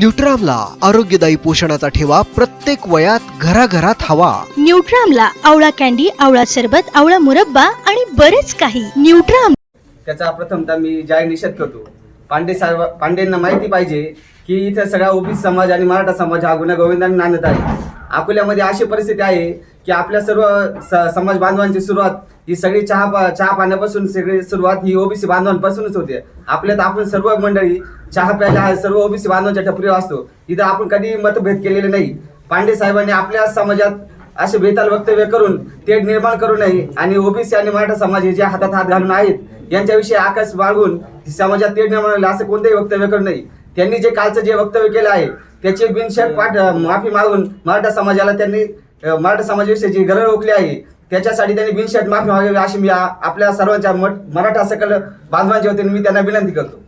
न्यूट्रामला आरोग्यदायी पोषणाचा ठेवा प्रत्येक वयात घराघरात हवा. न्यूट्रामला आवळा कॅन्डी आवळा सरबत आवळा मुरब्बा आणि बरेच काही. न्यूट्राम त्याचा प्रथमतः मी जाहीर निषेध करतो. पांडे साहेब पांडेंना माहिती पाहिजे की इथं सगळा ओबीसी समाज आणि मराठा समाज हा गुन्हा गोविंदाने नांदत आहे. अकोल्यामध्ये अशी परिस्थिती आहे की आपल्या सर्व स- समाज बांधवांची सुरुवात ही सगळी चहा पा- चहा पाण्यापासून सगळी सुरुवात ही ओबीसी बांधवांपासूनच होते. आपल्यात आपण सर्व मंडळी चहा प्यायला हा सर्व ओबीसी बांधवांच्या टपरीवर असतो. इथं आपण कधी मतभेद केलेले नाही. पांडे साहेबांनी आपल्या समाजात असे बेताल वक्तव्य करून तेढ निर्माण करू नये आणि ओबीसी आणि मराठा समाज हे जे हातात हात घालून आहेत यांच्याविषयी आकाश बाळगून समाजात तेढ निर्माण होईल असं कोणतेही वक्तव्य करू नये. त्यांनी जे कालचं जे वक्तव्य केलं आहे त्याची बिनशर्त पाठ माफी मागून मराठा समाजाला त्यांनी मराठा समाजाविषयी जी गरज ओकली आहे त्याच्यासाठी त्यांनी बिनशर्त माफी मागावी अशी मी आपल्या सर्वांच्या मराठा सकल बांधवांच्या वतीने मी त्यांना विनंती करतो.